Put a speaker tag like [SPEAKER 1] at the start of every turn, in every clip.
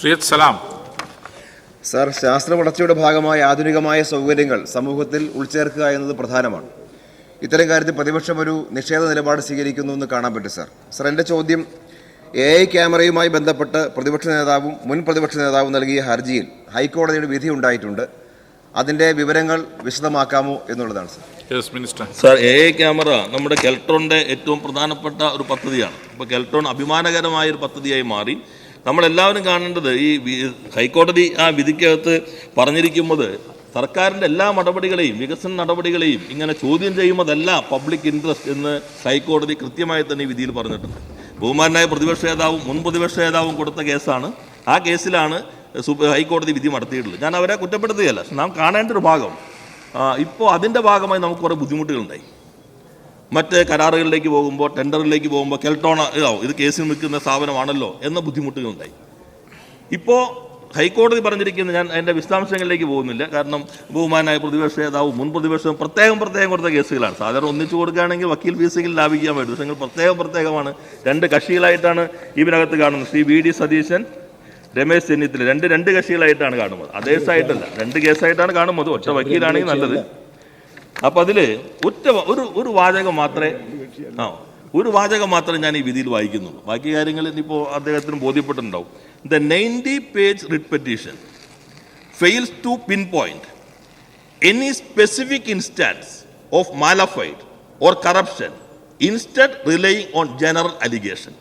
[SPEAKER 1] ശ്രീയത് സലാം
[SPEAKER 2] sir ശാസ്ത്ര വളർച്ചയുടെ ഭാഗമായ ആധുനികമായ സൗകര്യങ്ങൾ സമൂഹത്തിൽ ഉൾച്ചേർക്കുക എന്നത് പ്രധാനമാണ്. ഇത്തരം കാര്യത്തിൽ പ്രതിപക്ഷം ഒരു നിഷേധ നിലപാട് സ്വീകരിക്കുന്നു എന്ന് കാണാൻ പറ്റും സാർ. സാർ എന്റെ ചോദ്യം എ ഐ ക്യാമറയുമായി ബന്ധപ്പെട്ട് പ്രതിപക്ഷ നേതാവും മുൻ പ്രതിപക്ഷ നേതാവും നൽകിയ ഹർജിയിൽ ഹൈക്കോടതിയുടെ വിധി ഉണ്ടായിട്ടുണ്ട്. അതിന്റെ വിവരങ്ങൾ വിശദമാക്കാമോ എന്നുള്ളതാണ് sir.
[SPEAKER 1] Yes minister
[SPEAKER 3] sir A I camera നമ്മുടെ കെൽട്രോണിന്റെ ഏറ്റവും പ്രധാനപ്പെട്ട ഒരു പദ്ധതിയാണ്. അപ്പോൾ കെൽട്രോൺ അഭിമാനകരമായ ഒരു പദ്ധതിയായി മാറി. നമ്മളെല്ലാവരും കാണേണ്ടത് ഈ ഹൈക്കോടതി ആ വിധിക്കകത്ത് പറഞ്ഞിരിക്കുന്നത് സർക്കാരിന്റെ എല്ലാ നടപടികളെയും വികസന നടപടികളെയും ഇങ്ങനെ ചോദ്യം ചെയ്യുന്നതല്ല പബ്ലിക് ഇൻട്രസ്റ്റ് എന്ന് ഹൈക്കോടതി കൃത്യമായി തന്നെ വിധിയിൽ പറഞ്ഞിട്ടുണ്ട്. ബഹുമാനായ പ്രതിപക്ഷ നേതാവും മുൻ പ്രതിപക്ഷ നേതാവും കൊടുത്ത കേസാണ്. ആ കേസിലാണ് ഹൈക്കോടതി വിധി നടത്തിയിട്ടുള്ളത്. ഞാൻ അവരെ കുറ്റപ്പെടുത്തുകയല്ല നാം കാണേണ്ട ഒരു ഭാഗം. ഇപ്പോൾ അതിന്റെ ഭാഗമായി നമുക്ക് കുറേ ബുദ്ധിമുട്ടുകളുണ്ടായി. മറ്റ് കരാറുകളിലേക്ക് പോകുമ്പോൾ ടെൻഡറിലേക്ക് പോകുമ്പോൾ കെൽട്ടോണ ഇതാവും. ഇത് കേസിൽ നിൽക്കുന്ന സ്ഥാപനമാണല്ലോ എന്ന ബുദ്ധിമുട്ടുകളുണ്ടായി. ഇപ്പോൾ ഹൈക്കോടതി പറഞ്ഞിരിക്കുന്ന ഞാൻ അതിന്റെ വിശദാംശങ്ങളിലേക്ക് പോകുന്നില്ല. കാരണം ബഹുമാനായ പ്രതിപക്ഷ നേതാവും മുൻ പ്രതിപക്ഷവും പ്രത്യേകം പ്രത്യേകം കൊടുത്ത കേസുകളാണ്. സാധാരണ ഒന്നിച്ചു കൊടുക്കുകയാണെങ്കിൽ വക്കീൽ ഫീസെങ്കിലും ലാഭിക്കാൻ പറ്റും പക്ഷേ പ്രത്യേകം പ്രത്യേകമാണ്. രണ്ട് കക്ഷികളായിട്ടാണ് ഇതിനകത്ത് കാണുന്നത്. Shri V D Satheesan Ramesh Chennithala. രണ്ട് രണ്ട് കക്ഷികളായിട്ടാണ് കാണുന്നത്. അതേസായിട്ടല്ല രണ്ട് കേസായിട്ടാണ് കാണുന്നത്. ഒറ്റ വക്കീലാണെങ്കിൽ നല്ലത്. അപ്പൊ അതിൽ ഒറ്റ ഒരു ഒരു വാചകം മാത്രമേ ആ ഒരു വാചകം മാത്രമേ ഞാൻ ഈ വിധിയിൽ വായിക്കുന്നുള്ളൂ. ബാക്കി കാര്യങ്ങൾ ഇനിയിപ്പോൾ അദ്ദേഹത്തിന് ബോധ്യപ്പെട്ടിട്ടുണ്ടാവും. The ninety page writ fails to pinpoint any specific instance of mala fide or corruption instead relying on general allegation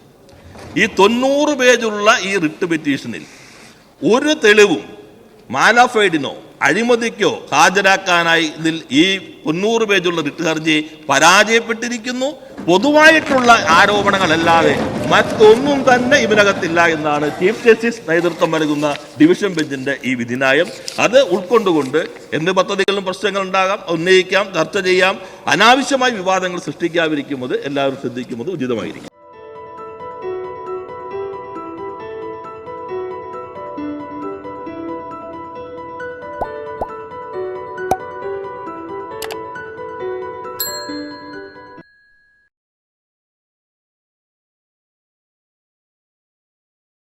[SPEAKER 3] ഈ തൊണ്ണൂറ് പേജുള്ള ഈ റിട്ട് പെറ്റീഷനിൽ ഒരു തെളിവും മാലാഫൈഡിനോ അഴിമതിക്കോ ഹാജരാക്കാനായി ഇതിൽ ഈ തൊണ്ണൂറ് പേജുള്ള റിട്ട് ഹർജി പരാജയപ്പെട്ടിരിക്കുന്നു. പൊതുവായിട്ടുള്ള ആരോപണങ്ങളല്ലാതെ മറ്റൊന്നും തന്നെ ഇതിനകത്തില്ല എന്നാണ് ചീഫ് ജസ്റ്റിസ് നേതൃത്വം നൽകുന്ന ഡിവിഷൻ ബെഞ്ചിന്റെ ഈ വിധിനായം അത് ഉൾക്കൊണ്ടുകൊണ്ട് എന്ത് പദ്ധതികളും പ്രശ്നങ്ങൾ ഉണ്ടാകാം ഉന്നയിക്കാം ചർച്ച ചെയ്യാം. അനാവശ്യമായി വിവാദങ്ങൾ സൃഷ്ടിക്കാതിരിക്കുന്നത് എല്ലാവരും ശ്രദ്ധിക്കുന്നത് ഉചിതമായിരിക്കും.